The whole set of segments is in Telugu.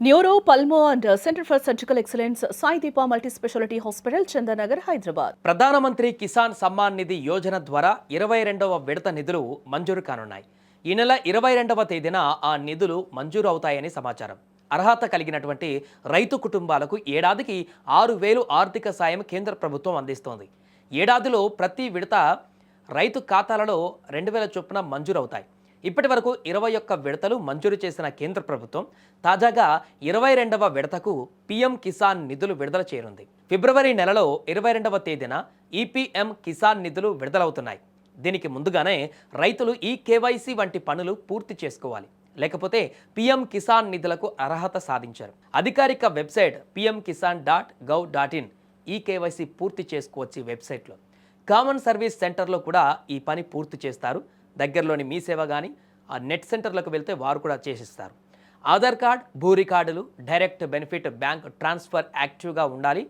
Neuro pulmo and centre for surgical excellence Sai Deepa multi speciality hospital Chandanagar Hyderabad Pradhanmantri Kisan Samman Nidhi Yojana ద్వారా ఇరవై రెండవ విడత నిధులు మంజూరు కానున్నాయి. ఈ నెల ఇరవై రెండవ తేదీన ఆ నిధులు మంజూరు అవుతాయని సమాచారం. అర్హత కలిగినటువంటి రైతు కుటుంబాలకు ఏడాదికి ఆరు వేలు ఆర్థిక సాయం కేంద్ర ప్రభుత్వం అందిస్తోంది. ఏడాదిలో ప్రతి విడత రైతు ఖాతాలలో రెండు వేల చొప్పున మంజూరు అవుతాయి ఇప్పటి వరకు ఇరవై ఒక్క విడతలు మంజూరు చేసిన కేంద్ర ప్రభుత్వం తాజాగా ఇరవై రెండవ విడతకు పీఎం కిసాన్ నిధులు విడుదల చేయనుంది. ఫిబ్రవరి నెలలో ఇరవై రెండవ తేదీన ఈపీఎం కిసాన్ నిధులు విడుదలవుతున్నాయి. దీనికి ముందుగానే రైతులు ఈ కేవైసీ వంటి పనులు పూర్తి చేసుకోవాలి. లేకపోతే పీఎం కిసాన్ నిధులకు అర్హత సాధించారు. అధికారిక website PM Kisan dot gov dot in e KYC పూర్తి చేసుకోవచ్చు వెబ్సైట్లో. కామన్ సర్వీస్ సెంటర్లో కూడా ఈ పని పూర్తి చేస్తారు. దగ్గరలోని మీ సేవ కానీ ఆ నెట్ సెంటర్లకు వెళ్తే వారు కూడా చేసిస్తారు. ఆధార్ కార్డ్ భూ రికార్డులు డైరెక్ట్ బెనిఫిట్ బ్యాంక్ ట్రాన్స్ఫర్ యాక్టివ్గా ఉండాలి.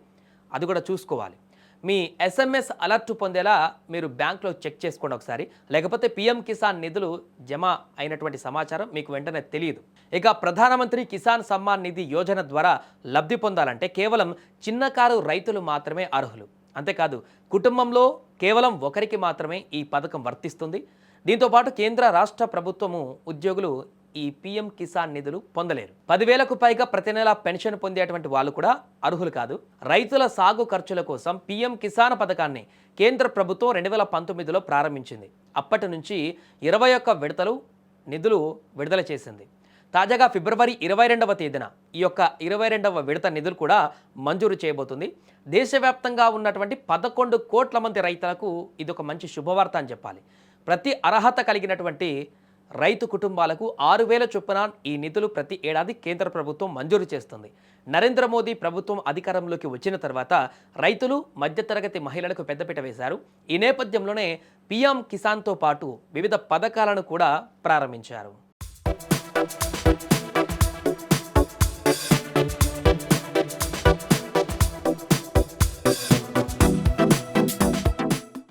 అది కూడా చూసుకోవాలి. మీ ఎస్ఎంఎస్ అలర్ట్ పొందేలా మీరు బ్యాంక్లో చెక్ చేసుకోండి ఒకసారి. లేకపోతే పిఎం కిసాన్ నిధులు జమ అయినటువంటి సమాచారం మీకు వెంటనే తెలియదు. ఇక ప్రధానమంత్రి కిసాన్ సమ్మాన్ నిధి యోజన ద్వారా లబ్ధి పొందాలంటే కేవలం చిన్న కారు రైతులు మాత్రమే అర్హులు. అంతేకాదు కుటుంబంలో కేవలం ఒకరికి మాత్రమే ఈ పథకం వర్తిస్తుంది. దీంతో పాటు కేంద్ర రాష్ట్ర ప్రభుత్వము ఉద్యోగులు ఈ పీఎం కిసాన్ నిధులు పొందలేరు. పదివేలకు పైగా ప్రతి నెల పెన్షన్ పొందేటువంటి వాళ్ళు కూడా అర్హులు కాదు. రైతుల సాగు ఖర్చుల కోసం పీఎం కిసాన్ పథకాన్ని కేంద్ర ప్రభుత్వం రెండు వేల పంతొమ్మిదిలో ప్రారంభించింది. అప్పటి నుంచి ఇరవై ఒక్క విడతలు నిధులు విడుదల చేసింది. తాజాగా ఫిబ్రవరి ఇరవై రెండవ తేదీన ఈ యొక్క ఇరవై రెండవ విడత నిధులు కూడా మంజూరు చేయబోతుంది. దేశవ్యాప్తంగా ఉన్నటువంటి పదకొండు కోట్ల మంది రైతులకు ఇది ఒక మంచి శుభవార్త అని చెప్పాలి. ప్రతి అర్హత కలిగినటువంటి రైతు కుటుంబాలకు ఆరు వేల చొప్పున ఈ నిధులు ప్రతి ఏడాది కేంద్ర ప్రభుత్వం మంజూరు చేస్తుంది. నరేంద్ర మోదీ ప్రభుత్వం అధికారంలోకి వచ్చిన తర్వాత రైతులు మధ్యతరగతి మహిళలకు పెద్దపీట వేశారు. ఈ నేపథ్యంలోనే పీఎం కిసాన్తో పాటు వివిధ పథకాలను కూడా ప్రారంభించారు.